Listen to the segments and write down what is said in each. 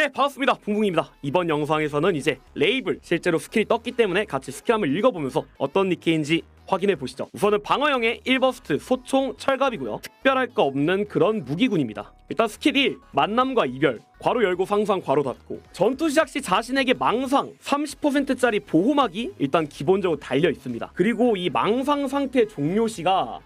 네 반갑습니다. 붕붕입니다. 이번 영상에서는 이제 레이블 실제로 스킬이 떴기 때문에 같이 스킬 한번 읽어보면서 어떤 니케인지 확인해 보시죠. 우선은 방어형의 1버스트 소총 철갑이고요. 특별할 거 없는 그런 무기군입니다. 일단 스킬 1 만남과 이별. 괄호 열고 상상 괄호 닫고. 전투 시작 시 자신에게 망상 30%짜리 보호막이 일단 기본적으로 달려 있습니다. 그리고 이 망상 상태 종료 시가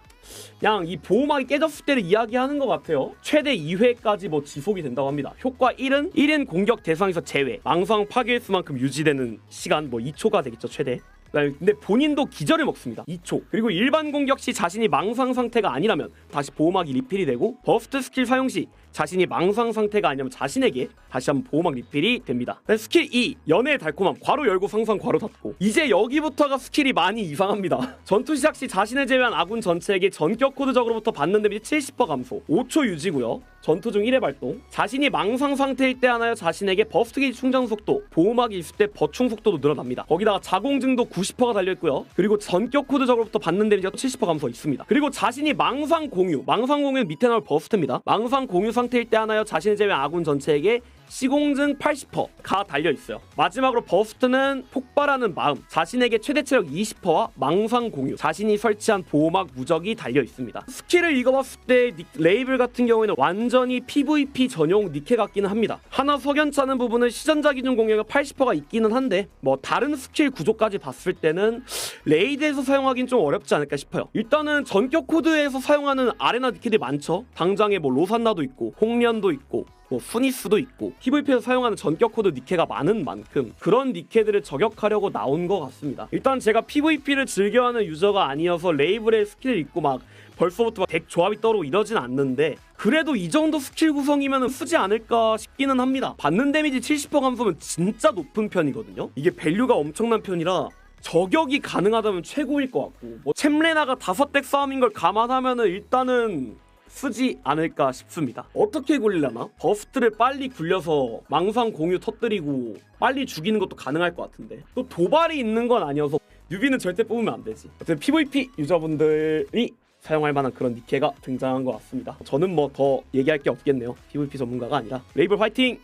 그냥 이 보호막이 깨졌을 때를 이야기하는 것 같아요. 최대 2회까지 뭐 지속이 된다고 합니다. 효과 1은 1인 공격 대상에서 제외. 망상 파괴수만큼 유지되는 시간 뭐 2초가 되겠죠 최대. 그다음에 근데 본인도 기절을 먹습니다. 2초. 그리고 일반 공격 시 자신이 망상 상태가 아니라면 다시 보호막이 리필이 되고 버스트 스킬 사용 시 자신이 망상 상태가 아니라면 자신에게 다시 한번 보호막 리필이 됩니다. 스킬 2 연애의 달콤함 괄호 열고 상상 괄호 닫고 이제 여기부터가 스킬이 많이 이상합니다. 전투 시작 시 자신을 제외한 아군 전체에게 전격 코드적으로부터 받는 데미지 70% 감소 5초 유지고요. 전투 중 1회 발동 자신이 망상 상태일 때 하나여 자신에게 버스트 게이지 충전 속도 보호막이 있을 때 버충 속도도 늘어납니다. 거기다가 자공증도 90%가 달려있고요. 그리고 전격 코드적으로부터 받는 데미지가 70% 감소 있습니다. 그리고 자신이 망상 공유 망상 공유는 밑에 나올 버스트입니다. 망상 공유 상 태일 때 하나여 자신을 제외한 아군 전체에게 시공증 80%가 달려 있어요. 마지막으로 버스트는 폭발하는 마음, 자신에게 최대 체력 20%와 망상 공유, 자신이 설치한 보호막 무적이 달려 있습니다. 스킬을 읽어봤을 때 니- 레이블 같은 경우에는 완전히 PVP 전용 니케 같기는 합니다. 하나 석연치 않은 부분은 시전자 기준 공격이 80%가 있기는 한데 뭐 다른 스킬 구조까지 봤을 때는 레이드에서 사용하기는 좀 어렵지 않을까 싶어요. 일단은 전격 코드에서 사용하는 아레나 니케들이 많죠. 당장에 뭐 로산나도 있고 홍련도 있고 뭐 푸니스도 있고 PVP에서 사용하는 전격 코드 니케가 많은 만큼 그런 니케들을 저격하려고 나온 것 같습니다. 일단 제가 PVP를 즐겨하는 유저가 아니어서 레이블의 스킬을 입고 막 벌써부터 막 덱 조합이 떠오르고 이러진 않는데 그래도 이 정도 스킬 구성이면 쓰지 않을까 싶기는 합니다. 받는 데미지 70% 감소면 진짜 높은 편이거든요. 이게 밸류가 엄청난 편이라 저격이 가능하다면 최고일 것 같고 뭐 챔레나가 다섯 덱 싸움인 걸 감안하면은 일단은 쓰지 않을까 싶습니다. 어떻게 굴리려나? 버스트를 빨리 굴려서 망상 공유 터뜨리고 빨리 죽이는 것도 가능할 것 같은데 또 도발이 있는 건 아니어서 뉴비는 절대 뽑으면 안 되지. 어쨌든 PVP 유저분들이 사용할 만한 그런 니케가 등장한 것 같습니다. 저는 뭐 더 얘기할 게 없겠네요. PVP 전문가가 아니라 레이블 화이팅!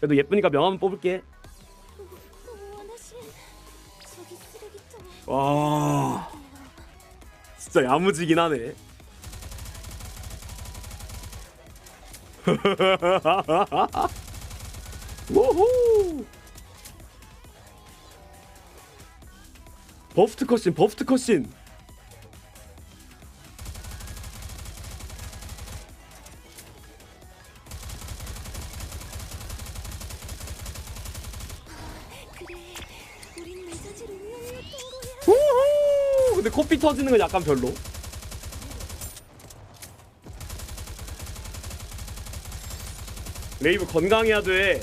그래도 예쁘니까 명함은 뽑을게. 와 진짜 야무지긴 하네. 우후! 버스트 컷신 버스트 컷신. 우후! 근데 코피 터지는 건 약간 별로 레이브 건강해야 돼